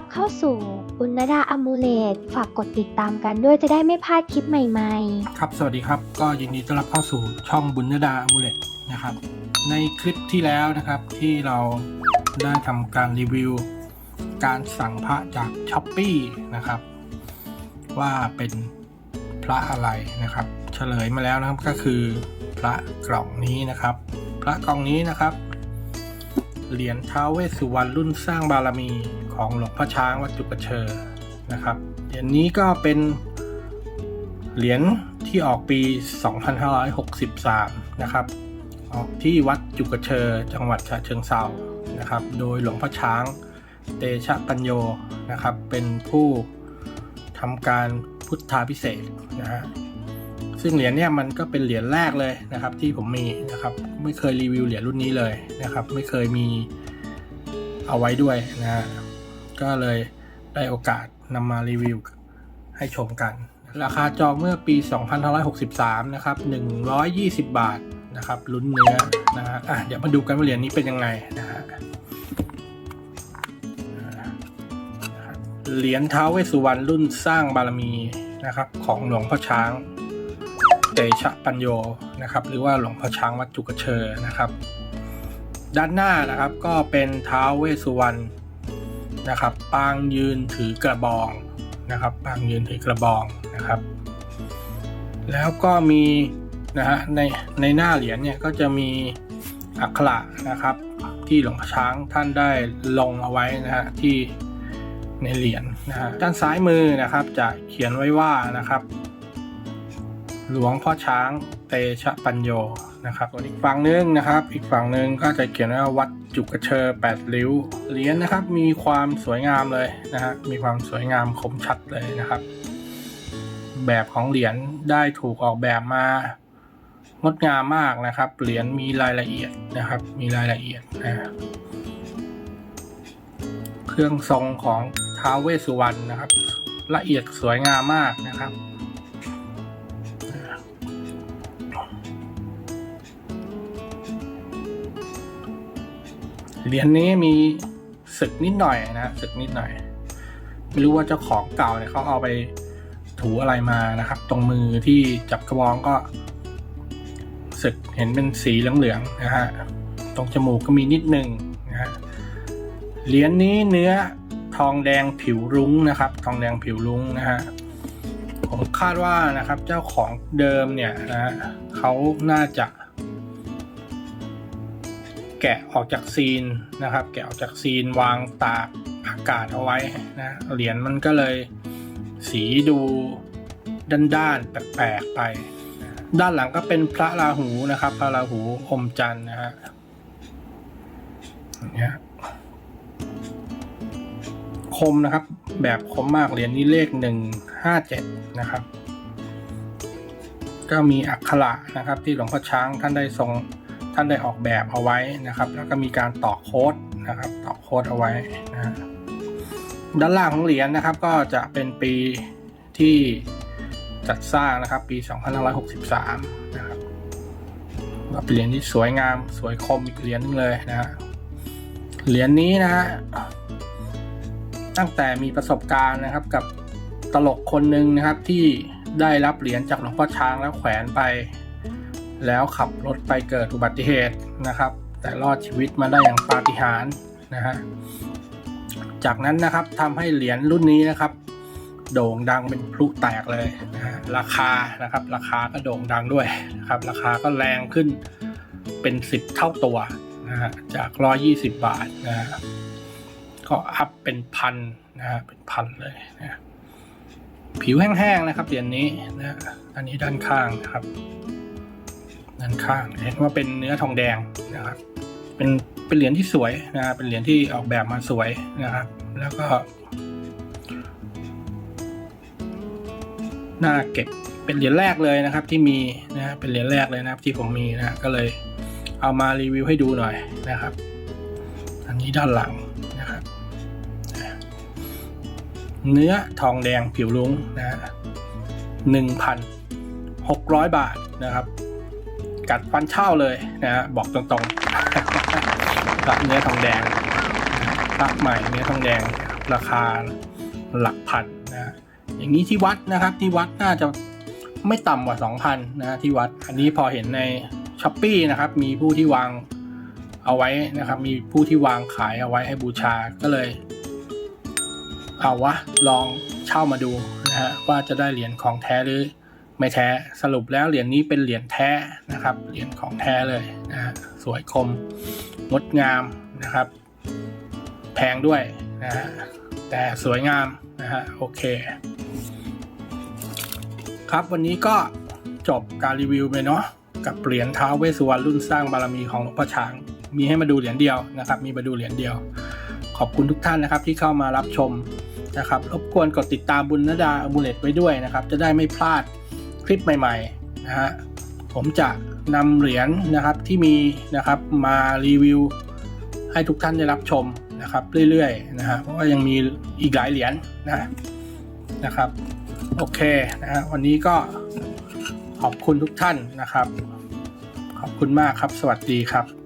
ับเข้าสู่อุณดาอมูเลตฝากกดติดตามกันด้วยจะได้ไม่พลาดคลิปใหม่ๆ ครับ สวัสดีครับ ก็ยินดีต้อนรับเข้าสู่ช่องบุญนดาอมูเลตนะครับ ในคลิปที่แล้วนะครับที่เราได้ทำการรีวิว การสั่งพระจากช้อปปีนะครับ ว่าเป็นพระอะไรนะครับ เฉลยมาแล้วนะครับก็คือพระกล่องนี้นะครับ พระกล่องนี้นะครับ เหรียญท้าวเวสสุวรรณรุ่นสร้างบารมีของหลวงพ่อช้างวัดจุกเชอนะครับเหรียญนี้ก็เป็นเหรียญที่ออกปี 2563 นะครับ ออกที่วัดจุกเชอจังหวัดฉะเชิงเซานะครับ โดยหลวงพ่อช้างเตชะปัญโยนะครับ เป็นผู้ทำการพุทธาพิเศษนะฮะ ซึ่งเหรียญเนี่ยมันก็เป็นเหรียญแรกเลยนะครับ ที่ผมมีนะครับไม่เคยรีวิวเหรียญรุ่นนี้เลยนะครับ ไม่เคยมีเอาไว้ด้วยนะฮะก็เลยได้โอกาสนำมารีวิวให้ชมกัน ราคาจองเมื่อปี 2563 นะครับ 120 บาทนะครับลุ้นเนื้อนะฮะอะเดี๋ยวมาดูกันว่าเหรียญนี้เป็นยังไงนะฮะเหรียญท้าวเวสุวรรณรุ่นสร้างบารมีนะครับ ของหลวงพ่อช้าง เตชะปัญโยนะครับ หรือว่าหลวงพ่อช้างวัดจุกเชอนะครับ ด้านหน้านะครับก็เป็นท้าวเวสุวรรณนะครับ ปางยืนถือกระบองนะครับ ปางยืนถือกระบองนะครับ แล้วก็มีนะฮะในในหน้าเหรียญเนี่ยก็จะมีอักขระนะครับ ที่หลวงพ่อช้างท่านได้ลงเอาไว้นะฮะที่ในเหรียญนะฮะด้านซ้ายมือนะครับจะเขียนไว้ว่านะครับ หลวงพ่อช้างเตชะปัญโยนะครับส่วนอีกฝั่งนึงนะครับ อีกฝั่งนึงก็จะเขียนว่าวัดจุกเชอแปดริ้วเหรียญนะครับ มีความสวยงามเลยนะฮะมีความสวยงามคมชัดเลยนะครับ แบบของเหรียญได้ถูกออกแบบมางดงามมากนะครับ เหรียญมีรายละเอียดนะครับ มีรายละเอียดนะเครื่องทรงของท้าวเวสสุวรรณนะครับ ละเอียดสวยงามมากนะครับ เหรียญนี้มีศึกนิดหน่อยนะศึกนิดหน่อย ไม่รู้ว่าเจ้าของเก่าเนี่ยเขาเอาไปถูอะไรมานะครับ ตรงมือที่จับกระบองก็ศึกเห็นเป็นสีเหลืองๆนะฮะตรงจมูกก็มีนิดหนึ่งนะฮะเหรียญนี้เนื้อทองแดงผิวรุ้งนะครับ ทองแดงผิวรุ้งนะฮะผมคาดว่านะครับเจ้าของเดิมเนี่ยนะฮะเขาน่าจะ แกะออกจากซีนนะครับ แกะออกจากซีนวางตากอากาศเอาไว้นะเหรียญมันก็เลยสีดูด้านๆแปลกๆไปนะด้านหลังก็เป็นพระราหูนะครับ พระราหูอมจันทร์นะฮะอย่างเงี้ยคมนะครับ แบบคมมากเหรียญนี้เลขหนึ่งห้าเจ็ดนะครับ ก็มีอักขระนะครับ ที่หลวงพ่อช้างท่านได้ทรงานได้ออกแบบเอาไว้นะครับ แล้วก็มีการต่อโค้ดนะครับต่อโค้ดเอาไว้นะฮะด้านล่างของเหรียญนะครับ ก็จะเป็นปีที่จัดสร้างนะครับปี 2563 นะครับก็เป็นเหรียญที่สวยงามสวยคมอีกเหรียญหนึงเลยนะฮะเหรียญนี้นะฮะตั้งแต่มีประสบการณ์นะครับกับตลกคนหนึ่งนะครับที่ได้รับเหรียญจากหลวงพ่อช้างแล้วแขวนไป แล้วขับรถไปเกิดอุบัติเหตุนะครับ แต่รอดชีวิตมาได้อย่างปาฏิหาริย์นะฮะจากนั้นนะครับทำให้เหรียญรุ่นนี้นะครับ โด่งดังเป็นพลุแตกเลยนะราคานะครับ ราคาก็โด่งดังด้วยนะครับ ราคาก็แรงขึ้นเป็นสิบเท่าตัวนะฮะจากร้อยี่สิบบาทนะฮะก็อัพเป็นพันนะฮะเป็นพันเลยนะผิวแห้งๆนะครับเหรียญนี้นะฮะอันนี้ด้านข้างนะครับ ด้านข้างเห็นว่าเป็นเนื้อทองแดงนะครับ เป็นเป็นเหรียญที่สวยนะเป็นเหรียญที่ออกแบบมาสวยนะครับ แล้วก็น่าเก็บเป็นเหรียญแรกเลยนะครับ ที่มีนะฮะเป็นเหรียญแรกเลยนะครับที่ผมมีนะก็เลยเอามารีวิวให้ดูหน่อยนะครับ อันนี้ด้านหลังนะครับเนื้อทองแดงผิวลุ้งนะฮะหนึ่งพันหกร้อยบาทนะครับ กัดฟันเช่าเลยนะฮะบอกตรงๆพระเนื้อทองแดงพระใหม่เนื้อทองแดงราคาหลักพันนะฮะอย่างนี้ที่วัดนะครับที่วัดน่าจะไม่ต่ำกว่า 2,000นะที่วัด อันนี้พอเห็นในช้อปปีนะครับมีผู้ที่วางเอาไว้นะครับ มีผู้ที่วางขายเอาไว้ให้บูชาก็เลย เอาวะลองเช่ามาดูนะฮะว่าจะได้เหรียญของแท้หรือ ไม่แท้สรุปแล้วเหรียญนี้เป็นเหรียญแท้นะครับเหรียญของแท้เลยนะสวยคมงดงามนะครับ แพงด้วยนะฮะแต่สวยงามนะฮะโอเค ครับวันนี้ก็จบการรีวิวไปเนาะกับเหรียญท้าวเวสสุวรรณรุ่นสร้างบารมีของหลวงพ่อช้าง มีให้มาดูเหรียญเดียวนะครับ มีมาดูเหรียญเดียว ขอบคุณทุกท่านนะครับที่เข้ามารับชมนะครับรบกวนกดติดตามบุญนดาอมูเลตไว้ด้วยนะครับ จะได้ไม่พลาด คลิปใหม่ๆนะฮะผมจะนำเหรียญนะครับที่มีนะครับมารีวิวให้ทุกท่านได้รับชมนะครับเรื่อยๆนะฮะเพราะว่ายังมีอีกหลายเหรียญนะนะครับโอเคนะฮะวันนี้ก็ขอบคุณทุกท่านนะครับ ขอบคุณมากครับ สวัสดีครับ